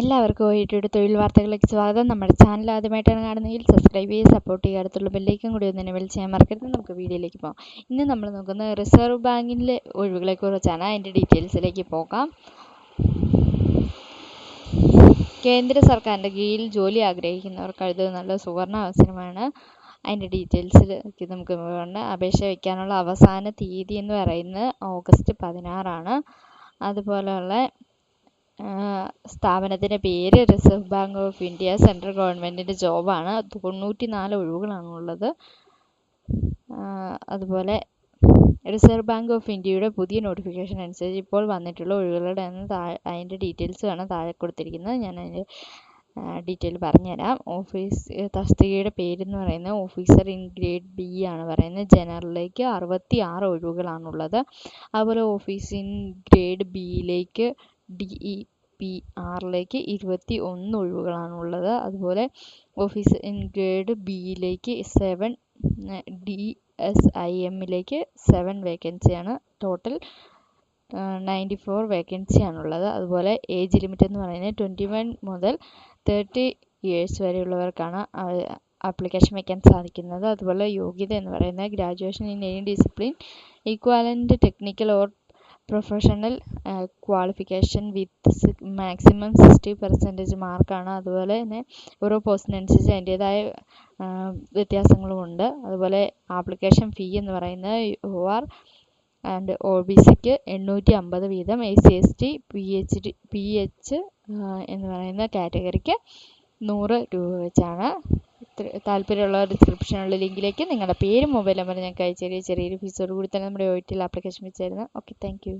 എല്ലാവർക്കും ഒയിട്ടൊരു തൊഴിൽ വാർത്തകളിലേക്ക് സ്വാഗതം. നമ്മുടെ ചാനൽ ആദ്യമായിട്ടാണ് കാണുന്നതെങ്കിൽ സബ്സ്ക്രൈബ് ചെയ്ത് സപ്പോർട്ട് ചെയ്യുക. അടുത്തുള്ള ബെല്ലേക്കും കൂടി ഒന്ന് എനേബിൾ ചെയ്യാൻ മറക്കരുത്. നമുക്ക് വീഡിയോയിലേക്ക് പോകാം. ഇന്ന് നമ്മൾ നോക്കുന്നത് റിസർവ് ബാങ്കിന്റെ ഒഴിവുകളെക്കുറിച്ചാണ് അതിന്റെ ഡീറ്റെയിൽസിലേക്ക് പോകാം. കേന്ദ്ര സർക്കാരിന്റെ കീഴിൽ ജോലി ആഗ്രഹിക്കുന്നവർക്ക് നല്ല സുവർണ അവസരമാണ് അതിന്റെ ഡീറ്റെയിൽസിലേക്ക് നമുക്ക് വേണ്ട അപേക്ഷ വയ്ക്കാനുള്ള അവസാന തീയതി എന്ന് പറയുന്നത് ഓഗസ്റ്റ് പതിനാറാണ്. അതുപോലെയുള്ള സ്ഥാപനത്തിന്റെ പേര് Reserve Bank of India central ഗവൺമെന്റിന്റെ ജോബാണ് തൊണ്ണൂറ്റി നാല് ഒഴിവുകളാണുള്ളത്. അതുപോലെ റിസർവ് ബാങ്ക് ഓഫ് ഇന്ത്യയുടെ പുതിയ നോട്ടിഫിക്കേഷൻ അനുസരിച്ച് ഇപ്പോൾ വന്നിട്ടുള്ള ഒഴിവുകളുടെ താഴെ അതിന്റെ ആണ് താഴെ കൊടുത്തിരിക്കുന്നത്. ഞാൻ അതിന്റെ ഡീറ്റെയിൽ പറഞ്ഞുതരാം. ഓഫീസ് തസ്തികയുടെ പേരെന്ന് പറയുന്നത് ഓഫീസർ ഇൻ ഗ്രേഡ് ബി ആണ് പറയുന്നത്. ജനറലിലേക്ക് അറുപത്തി ആറ് ഒഴിവുകളാണുള്ളത്. അതുപോലെ ഓഫീസ് ഇൻ ഗ്രേഡ് ബിയിലേക്ക് ഡി ഇ പി ആറിലേക്ക് ഇരുപത്തി ഒന്ന് ഒഴിവുകളാണുള്ളത്. അതുപോലെ ഓഫീസ് ഇൻ ഗ്രേഡ് ബിയിലേക്ക് സെവൻ ഡി എസ് ഐ എമ്മിലേക്ക് സെവൻ വേക്കൻസിയാണ് ടോട്ടൽ നയന്റി ഫോർ വേക്കൻസിയാണുള്ളത് അതുപോലെ ഏജ് ലിമിറ്റ് എന്ന് പറയുന്നത് ട്വന്റി വൺ മുതൽ തേർട്ടി ഇയേഴ്സ് വരെയുള്ളവർക്കാണ് ആപ്ലിക്കേഷൻ വയ്ക്കാൻ സാധിക്കുന്നത്. അതുപോലെ യോഗ്യത എന്ന് പറയുന്നത് graduation in any discipline equivalent technical or professional qualification with maximum sixty percentage മാർക്കാണ് അതുപോലെ തന്നെ ഓരോ പോസ്റ്റിനനുസരിച്ച് അതിന്റേതായ വ്യത്യാസങ്ങളുമുണ്ട് അതുപോലെ ആപ്ലിക്കേഷൻ ഫീ എന്ന് പറയുന്നത് O R and O B സിക്ക് എണ്ണൂറ്റി അമ്പത് വീതം. A C S T P H D P H എന്ന് പറയുന്ന കാറ്റഗറിക്ക് നൂറ് രൂപ വെച്ചാണ് താല്പര്യമുള്ള ഡിസ്ക്രിപ്ഷനിലുള്ള ലിങ്കിലേക്ക് നിങ്ങളുടെ പേരും മൊബൈൽ നമ്പറും ഞങ്ങൾക്ക് അയച്ചു തരിക ചെറിയൊരു ഫീസോട് കൂടി തന്നെ നമ്മുടെ ഒ ടി ആപ്ലിക്കേഷൻ വെച്ചായിരുന്നു ഓക്കെ താങ്ക്